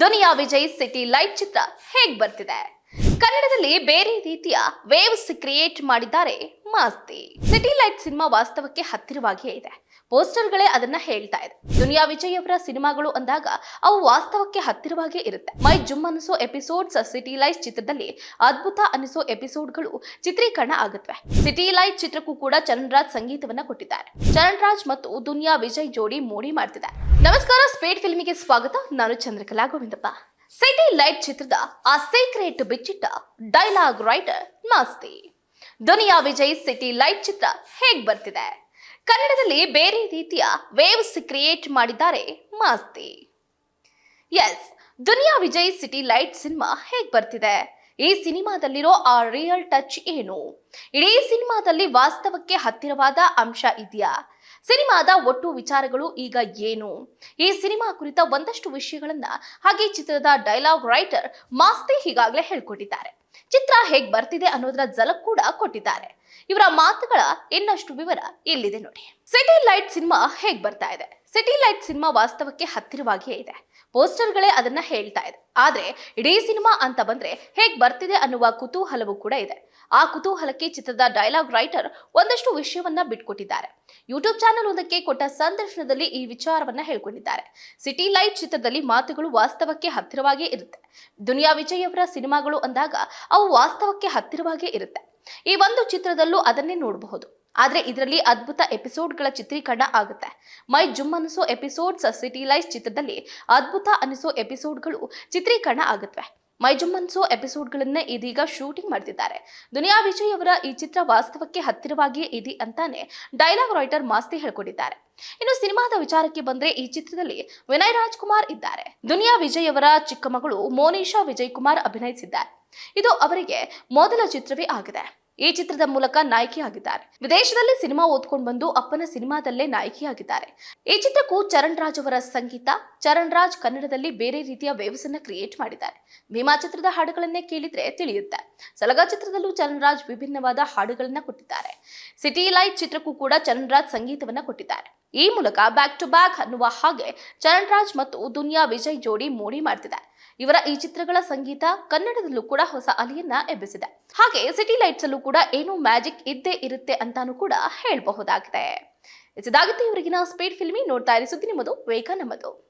ದುನಿಯಾ Vijay city light ಚಿತ್ರ ಹೇಗ್ ಬರ್ತಿದೆ? ಕನ್ನಡದಲ್ಲಿ ಬೇರೆ ರೀತಿಯ ವೇವ್ಸ್ ಕ್ರಿಯೇಟ್ ಮಾಡಿದ್ದಾರೆ ಮಾಸ್ತಿ. ಸಿಟಿ ಲೈಟ್ ಸಿನಿಮಾ ವಾಸ್ತವಕ್ಕೆ ಹತ್ತಿರವಾಗಿಯೇ ಇದೆ. ಪೋಸ್ಟರ್ಗಳೇ ಅದನ್ನ ಹೇಳ್ತಾ ಇದೆ. ದುನಿಯಾ ವಿಜಯ್ ಅವರ ಸಿನಿಮಾಗಳು ಅಂದಾಗ ಅವು ವಾಸ್ತವಕ್ಕೆ ಹತ್ತಿರವಾಗೇ ಇರುತ್ತೆ. ಮೈ ಜುಮ್ ಅನಿಸೋ ಎಪಿಸೋಡ್ಸ್ ಸಿಟಿ ಲೈಟ್ ಚಿತ್ರದಲ್ಲಿ ಅದ್ಭುತ ಅನಿಸೋ ಎಪಿಸೋಡ್ಗಳು ಚಿತ್ರೀಕರಣ ಆಗುತ್ತವೆ. ಸಿಟಿ ಲೈಟ್ ಚಿತ್ರಕ್ಕೂ ಕೂಡ ಚರಣ್ ರಾಜ್ ಸಂಗೀತವನ್ನ ಕೊಟ್ಟಿದ್ದಾರೆ. ಚರಣರಾಜ್ ಮತ್ತು ದುನಿಯಾ ವಿಜಯ್ ಜೋಡಿ ಮೋಡಿ ಮಾಡ್ತಿದ್ದಾರೆ. ನಮಸ್ಕಾರ ಸ್ಪೇಟ್ ಫಿಲ್ಮಿಗೆ ಸ್ವಾಗತ. ನಾನು ಚಂದ್ರಕಲಾ ಗೋವಿಂದಪ್ಪ. ಸಿಟಿ ಲೈಟ್ ಚಿತ್ರದ ಆ secret ಬಿಚ್ಚಿಟ್ಟ dialogue writer Masti Duniya Vijay city light ಚಿತ್ರ ಹೇಗ್ ಬರ್ತಿದೆ? ಕನ್ನಡದಲ್ಲಿ ಬೇರೆ ರೀತಿಯ ವೇವ್ಸ್ ಕ್ರಿಯೇಟ್ ಮಾಡಿದ್ದಾರೆ Masti. Yes Duniya Vijay city light cinema ಹೇಗ್ ಬರ್ತಿದೆ? ಈ ಸಿನಿಮಾದಲ್ಲಿರೋ ಆ ರಿಯಲ್ ಟಚ್ ಏನು? ಇಡೀ ಸಿನಿಮಾದಲ್ಲಿ ವಾಸ್ತವಕ್ಕೆ ಹತ್ತಿರವಾದ ಅಂಶ ಇದೆಯಾ? ಸಿನಿಮಾದ ಒಟ್ಟು ವಿಚಾರಗಳು ಈಗ ಏನು? ಈ ಸಿನಿಮಾ ಕುರಿತ ಒಂದಷ್ಟು ವಿಷಯಗಳನ್ನ ಹಾಗೆ ಚಿತ್ರದ ಡೈಲಾಗ್ ರೈಟರ್ ಮಾಸ್ತಿ ಈಗಾಗಲೇ ಹೇಳ್ಕೊಟ್ಟಿದ್ದಾರೆ. ಚಿತ್ರ ಹೇಗ್ ಬರ್ತಿದೆ ಅನ್ನೋದರ ಝಲಕ್ ಕೂಡ ಕೊಟ್ಟಿದ್ದಾರೆ. ಇವರ ಮಾತುಗಳ ಇನ್ನಷ್ಟು ವಿವರ ಇಲ್ಲಿದೆ ನೋಡಿ. ಸಿಟಿ ಲೈಟ್ ಸಿನಿಮಾ ಹೇಗ್ ಬರ್ತಾ ಇದೆ? ಸಿಟಿ ಲೈಟ್ ಸಿನಿಮಾ ವಾಸ್ತವಕ್ಕೆ ಹತ್ತಿರವಾಗಿಯೇ ಇದೆ. ಪೋಸ್ಟರ್ಗಳೇ ಅದನ್ನ ಹೇಳ್ತಾ ಇದೆ. ಆದ್ರೆ ಇಡೀ ಸಿನಿಮಾ ಅಂತ ಬಂದ್ರೆ ಹೇಗ್ ಬರ್ತಿದೆ ಅನ್ನುವ ಕುತೂಹಲವೂ ಕೂಡ ಇದೆ. ಆ ಕುತೂಹಲಕ್ಕೆ ಚಿತ್ರದ ಡೈಲಾಗ್ ರೈಟರ್ ಒಂದಷ್ಟು ವಿಷಯವನ್ನ ಬಿಟ್ಕೊಟ್ಟಿದ್ದಾರೆ. ಯೂಟ್ಯೂಬ್ ಚಾನೆಲ್ ಒಂದಕ್ಕೆ ಕೊಟ್ಟ ಸಂದರ್ಶನದಲ್ಲಿ ಈ ವಿಚಾರವನ್ನ ಹೇಳ್ಕೊಂಡಿದ್ದಾರೆ. ಸಿಟಿ ಲೈಟ್ ಚಿತ್ರದಲ್ಲಿ ಮಾತುಗಳು ವಾಸ್ತವಕ್ಕೆ ಹತ್ತಿರವಾಗೇ ಇರುತ್ತೆ. ದುನಿಯಾ ವಿಜಯ್ ಅವರ ಸಿನಿಮಾಗಳು ಅಂದಾಗ ಅವು ವಾಸ್ತವಕ್ಕೆ ಹತ್ತಿರವಾಗೇ ಇರುತ್ತೆ. ಈ ಒಂದು ಚಿತ್ರದಲ್ಲೂ ಅದನ್ನೇ ನೋಡಬಹುದು. ಆದ್ರೆ ಇದರಲ್ಲಿ ಅದ್ಭುತ ಎಪಿಸೋಡ್ಗಳ ಚಿತ್ರೀಕರಣ ಆಗುತ್ತೆ. ಮೈ ಜುಮ್ ಅನಿಸೋ ಎಪಿಸೋಡ್ಸ್ ಸಿಟಿ ಲೈಫ್ ಚಿತ್ರದಲ್ಲಿ ಅದ್ಭುತ ಅನಿಸೋ ಎಪಿಸೋಡ್ಗಳು ಚಿತ್ರೀಕರಣ ಆಗುತ್ತವೆ ಮೈ ಜುಮ್ ಅನಿಸೋ ಎಪಿಸೋಡ್ಗಳನ್ನೇ ಇದೀಗ ಶೂಟಿಂಗ್ ಮಾಡ್ತಿದ್ದಾರೆ. ದುನಿಯಾ ವಿಜಯ್ ಅವರ ಈ ಚಿತ್ರ ವಾಸ್ತವಕ್ಕೆ ಹತ್ತಿರವಾಗಿಯೇ ಇದೆ ಅಂತಾನೆ ಡೈಲಾಗ್ ರೈಟರ್ ಮಾಸ್ತಿ ಹೇಳ್ಕೊಂಡಿದ್ದಾರೆ. ಇನ್ನು ಸಿನಿಮಾದ ವಿಚಾರಕ್ಕೆ ಬಂದ್ರೆ ಈ ಚಿತ್ರದಲ್ಲಿ ವಿನಯ್ ರಾಜ್ ಕುಮಾರ್ ಇದ್ದಾರೆ. ದುನಿಯಾ ವಿಜಯ್ ಅವರ ಚಿಕ್ಕ ಮಗಳು ಮೋನಿಶಾ ವಿಜಯ್ ಕುಮಾರ್ ಅಭಿನಯಿಸಿದ್ದಾರೆ. ಇದು ಅವರಿಗೆ ಮೊದಲ ಚಿತ್ರವೇ ಆಗಿದೆ. ಈ ಚಿತ್ರದ ಮೂಲಕ ನಾಯಕಿಯಾಗಿದ್ದಾರೆ. ವಿದೇಶದಲ್ಲಿ ಸಿನಿಮಾ ಓದ್ಕೊಂಡು ಬಂದು ಅಪ್ಪನ ಸಿನಿಮಾದಲ್ಲೇ ನಾಯಕಿಯಾಗಿದ್ದಾರೆ. ಈ ಚಿತ್ರಕ್ಕೂ ಚರಣ್ ರಾಜ್ ಅವರ ಸಂಗೀತ, ಚರಣ್ ರಾಜ್ ಕನ್ನಡದಲ್ಲಿ ಬೇರೆ ರೀತಿಯ ವೇವ್ಸನ್ನ ಕ್ರಿಯೇಟ್ ಮಾಡಿದ್ದಾರೆ. ಭೀಮಾ ಚಿತ್ರದ ಹಾಡುಗಳನ್ನೇ ಕೇಳಿದ್ರೆ ತಿಳಿಯುತ್ತೆ. ಸಲಗ ಚಿತ್ರದಲ್ಲೂ ಚರಣ್ ರಾಜ್ ವಿಭಿನ್ನವಾದ ಹಾಡುಗಳನ್ನ ಕೊಟ್ಟಿದ್ದಾರೆ. ಸಿಟಿ ಲೈಟ್ ಚಿತ್ರಕ್ಕೂ ಕೂಡ ಚರಣ್ ರಾಜ್ ಸಂಗೀತವನ್ನ ಕೊಟ್ಟಿದ್ದಾರೆ. ಈ ಮೂಲಕ ಬ್ಯಾಕ್ ಟು ಬ್ಯಾಕ್ ಅನ್ನುವ ಹಾಗೆ ಚರಣ್ ರಾಜ್ ಮತ್ತು ದುನಿಯಾ ವಿಜಯ್ ಜೋಡಿ ಮೋಡಿ ಮಾಡ್ತಿದೆ. ಇವರ ಈ ಚಿತ್ರಗಳ ಸಂಗೀತ ಕನ್ನಡದಲ್ಲೂ ಕೂಡ ಹೊಸ ಅಲಿಯನ್ನ ಎಬ್ಬಿಸಿದೆ. ಹಾಗೆ ಸಿಟಿ ಲೈಟ್ಸ್ ಅಲ್ಲೂ ಕೂಡ ಏನು ಮ್ಯಾಜಿಕ್ ಇದ್ದೇ ಇರುತ್ತೆ ಅಂತಾನೂ ಕೂಡ ಹೇಳಬಹುದಾಗಿದೆ. ಇದಾಗಿತ್ತು ಇವರಿಗಿನ ಸ್ಪೀಡ್ ಫಿಲ್ಮಿ ನೋಡ್ತಾ ಇರಿ ಸುದ್ದಿ ನಿಮ್ಮದು, ವೇಗ ನಮ್ಮದು.